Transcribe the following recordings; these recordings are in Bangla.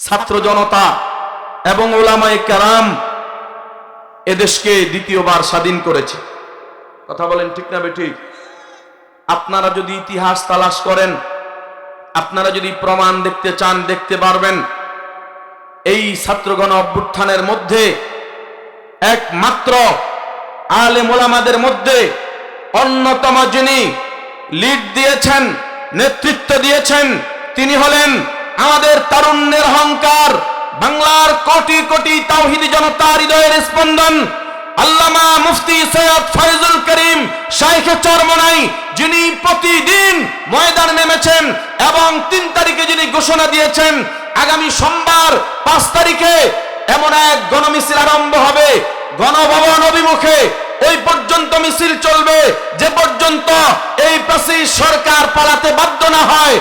ছাত্র জনতা এবং ওলামায়ে কারাম এদেশকে দ্বিতীয়বার স্বাধীন করেছে। কথা বলেন ঠিক না বেঠিক আপনারা যদি ইতিহাস তালাশ করেন, আপনারা যদি প্রমাণ দেখতে চান, দেখতে পারবেন, এই ছাত্রগণ অভ্যুত্থানের মধ্যে একমাত্র আলে মোলামাদের মধ্যে অন্যতম যিনি লিড দিয়েছেন, নেতৃত্ব দিয়েছেন, তিনি হলেন আমাদের তারুণ্যের অহংকার, বাংলার কোটি কোটি তাওহিদি জনতার হৃদয়ের স্পন্দন। আল্লামা মুফতি সৈয়দ ফয়জুল করিম, শাইখে চরমনাই, যিনি প্রতিদিন ময়দান নেমেছেন এবং তিন তারিখে যিনি ঘোষণা দিয়েছেন, আগামী সোমবার পাঁচ তারিখে এমন এক গণমিছিল আরম্ভ হবে। গণভবন অভিমুখে ওই পর্যন্ত মিছিল চলবে। যে পর্যন্ত এই প্রাচী সরকার পালাতে বাধ্য না হয়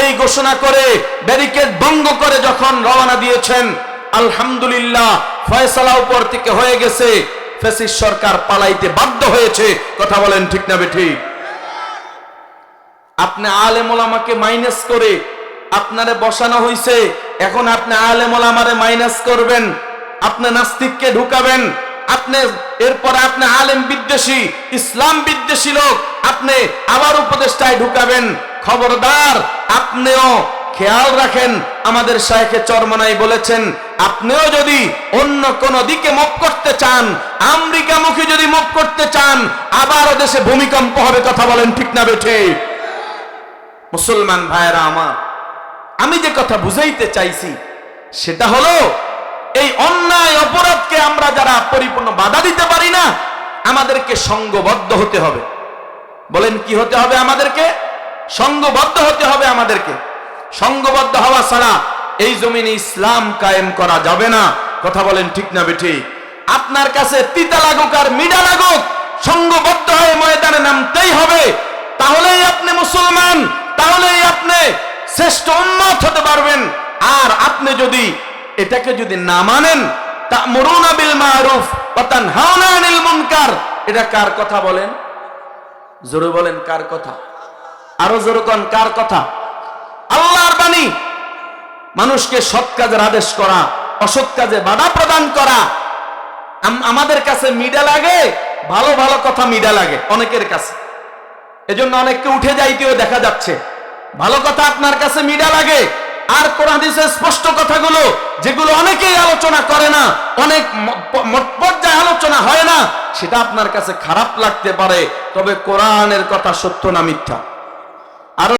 এই ঘোষণা করে ব্যারিকেড ভঙ্গ করে যখন রওনা দিয়েছেন, আলহামদুলিল্লাহ, ফয়সালা উপর থেকে হয়ে গেছে ফেসিস সরকার পালাইতে বাধ্য হয়েছে। কথা বলেন ঠিক না বেঠি আপনি আলেম ওলামাকে মাইনাস করে আপনারে বসানো হইছে, এখন আপনি আলেম ওলামারে মাইনাস করবেন, আপনি নাস্তিককে ঢুকাবেন, আপনি এরপরে আপনি আলেম বিদ্বেষী, ইসলাম বিদ্বেষী লোক, আপনি আবার উপদেষ্টায় ঢুকাবেন। খবরদার, আপনিও খেয়াল রাখেন, আমাদের শাহেখে চরমনাই বলেছেন, আপনিও যদি অন্য কোন দিকে মুখ করতে চান, আমেরিকামুখী যদি মুখ করতে চান, আবারও দেশে ভূমিকম্প হবে কথা বলেন ঠিক না বেঠে? মুসলমান ভাইয়েরা আমার, আমি যে কথা বুঝাইতে চাইছি, সেটা হলো, এই অন্যায় অপরাধকে আমরা যারা পরিপূর্ণ বাধা দিতে পারি না, আমাদেরকে সঙ্গবদ্ধ হতে হবে। বলেন কি হতে হবে আমাদেরকে? সঙ্গবদ্ধ হতে হবে আমাদেরকে। সঙ্গবদ্ধ হওয়া ছাড়া এই জমিনে ইসলাম কায়েম করা যাবে না। কথা বলেন ঠিক না বেঠি? আপনার কাছে তিতা লাগুক আর মিডা লাগুক, সঙ্গবদ্ধ হয়ে ময়দানে নামতেই হবে। তাহলেই আপনি মুসলমান, তাহলেই আপনি শ্রেষ্ঠ উন্নত হতে পারবেন। আর আপনি যদি এটাকে যদি না মানেন তা মরুনা বিল মারুফ এটা কার কথা বলেন? জোরে বলেন, কার কথা? আরও জোরে কোন, কার কথা? আল্লাহর বাণী। মানুষকে সৎ কাজের আদেশ করা, অসৎ কাজে বাধা প্রদান করা। আমাদের কাছে মিডা লাগে, ভালো ভালো কথা মিডা লাগে, অনেকের কাছে। এজন্য অনেককে উঠে যাইতেও দেখা যাচ্ছে। ভালো কথা আপনার কাছে মিডা লাগে। আর কোরআন হাদিসের স্পষ্ট কথাগুলো, যেগুলো অনেকেই আলোচনা করে না, অনেক পর্যায়ে আলোচনা হয় না, সেটা আপনার কাছে খারাপ লাগতে পারে, তবে কোরআনের কথা সত্য না মিথ্যা।